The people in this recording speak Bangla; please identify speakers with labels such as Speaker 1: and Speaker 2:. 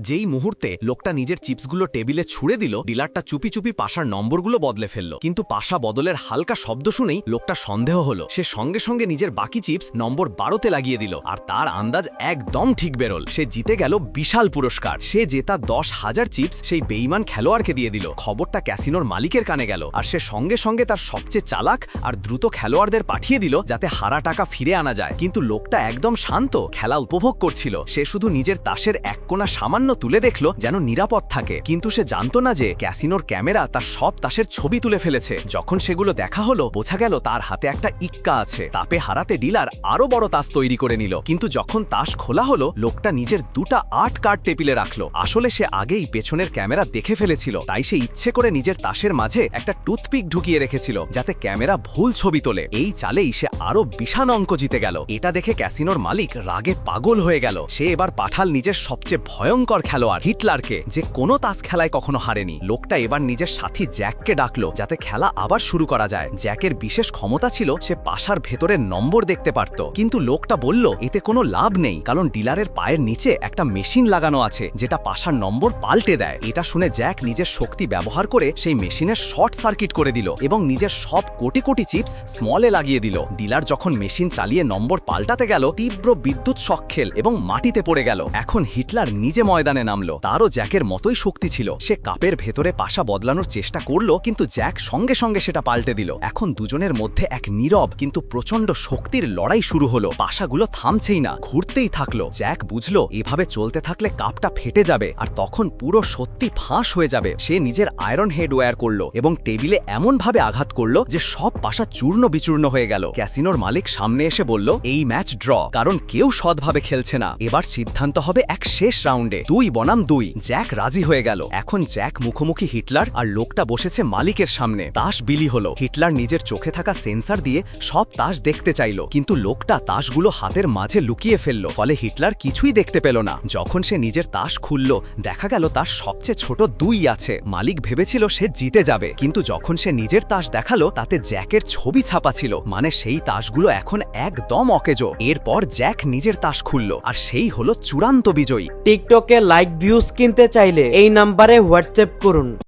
Speaker 1: যেই মুহূর্তে লোকটা নিজের চিপসগুলো টেবিলে ছুড়ে দিল, ডিলারটা চুপি চুপি পাশার নম্বরগুলো বদলে ফেলল। কিন্তু পাশা বদলের হালকা শব্দ শুনেই লোকটা সন্দেহ হলো। সে সঙ্গে সঙ্গে নিজের বাকি চিপস নম্বর বারোতে লাগিয়ে দিল আর তার আন্দাজ একদম ঠিক বেরোল। সে জিতে গেল বিশাল পুরস্কার। সে জেতা দশ হাজার চিপস সেই বেইমান খেলোয়াড়কে দিয়ে দিল। খবরটা ক্যাসিনোর মালিকের কানে গেল আর সে সঙ্গে সঙ্গে তার সবচেয়ে চালাক আর দ্রুত খেলোয়াড়দের পাঠিয়ে দিল যাতে হারা টাকা ফিরে আনা যায়। কিন্তু লোকটা একদম শান্ত, খেলা উপভোগ করছিল। সে শুধু নিজের তাসের এক কোণা সামান্য তুলে দেখল যেন নিরাপদ থাকে। কিন্তু সে জানতো না যে ক্যাসিনোর ক্যামেরা তার সব তাসের ছবি তুলে ফেলেছে। যখন সেগুলো দেখা হলো, বোঝা গেল তার হাতে একটা ইক্কা আছে। তাপে হারাতে ডিলার আরও বড় তাস তৈরি করে নিল। কিন্তু যখন তাস খোলা হলো, লোকটা নিজের দুটা আট কার্ড টেবিলে রাখল। আসলে সে আগেই পেছনের ক্যামেরা দেখে ফেলেছিল। তাই সে ইচ্ছে করে নিজের তাসের মাঝে একটা টুথপিক ঢুকিয়ে রেখেছিল, যাতে ক্যামেরা ভুল ছবি তোলে। এই চালেই সে আরও বিশাল অঙ্ক জিতে গেল। এটা দেখে ক্যাসিনোর মালিক রাগে পাগল হয়ে গেল। সে এবার পাঠাল নিজের সবচেয়ে ভয়ঙ্কর খেলোয়াড় হিটলারকে যে কোনো তাস খেলায় কখনো হারেনি। লোকটা এবার নিজের সাথী জ্যাককে ডাকলো, যাতে খেলা আবার শুরু করা যায়। জ্যাকের বিশেষ ক্ষমতা ছিল সে পাশার ভেতরের নম্বর দেখতে পারত। কিন্তু লোকটা বলল, এতে কোনো লাভ নেই, কারণ ডিলারের পায়ের নিচে একটা মেশিন লাগানো আছে, যেটা পাশার নম্বর পাল্টে দেয়। এটা শুনে জ্যাক নিজের শক্তি ব্যবহার করে সেই মেশিনের শর্ট সার্কিট করে দিল এবং নিজের সব কোটি কোটি চিপস স্মলে লাগিয়ে দিল। ডিলার যখন মেশিন চালিয়ে নম্বর পাল্টাতে গেল, তীব্র বিদ্যুৎ সক্ষেল এবং মাটিতে পড়ে গেল। এখন হিটলার নিজে ময়দানে নামলো। তারও জ্যাকের মতোই শক্তি ছিল। সে কাপের ভেতরে পাশা বদলানোর চেষ্টা করল, কিন্তু জ্যাক সঙ্গে সঙ্গে সেটা পাল্টে দিল। এখন দুজনের মধ্যে এক নীরব কিন্তু প্রচণ্ড শক্তির লড়াই শুরু হলো। পাশাগুলো থামছেই না, ঘুরতেই থাকল। জ্যাক বুঝলো, এভাবে চলতে থাকলে কাপটা ফেটে যাবে, আর তখন পুরো সত্যি ফাঁস হয়ে যাবে। সে নিজের আয়রন হেড ওয়্যার করল এবং টেবিলে এমনভাবে আঘাত করল যে সব পাশা চূর্ণ বিচূর্ণ হয়ে গেল। ক্যাসিনোর মালিক সামনে এসে বলল, এই ম্যাচ ড্র, কারণ কেউ সৎভাবে খেলছে না। এবার সিদ্ধান্ত হবে এক শেষ রাউন্ডে। দুই বনাম দুই, জ্যাক রাজি হয়ে গেল। এখন জ্যাক মুখোমুখি হিটলার আর লোকটা বসেছে মালিকের সামনে। তাস বিলি হলো। হিটলার নিজের চোখে থাকা সেন্সার দিয়ে সব তাস দেখতে চাইল, কিন্তু লোকটা তাসগুলো হাতের মাঝে লুকিয়ে ফেলল। ফলে হিটলার কিছুই দেখতে পেল না। যখন সে নিজের তাস খুলল, দেখা গেল তার সবচেয়ে ছোট দুই আছে। মালিক ভেবেছিল সে জিতে যাবে, কিন্তু যখন সে নিজের তাস দেখাল, তাতে জ্যাকের ছবি ছাপা ছিল। মানে সেই তাসগুলো এখন একদম অকেজো। এরপর জ্যাক নিজের তাস খুলল, আর সেই হলো চূড়ান্ত বিজয়ী।
Speaker 2: টিকটকে লাইক ভিউজ কিনতে চাইলে এই নাম্বারে হোয়াটসঅ্যাপ করুন।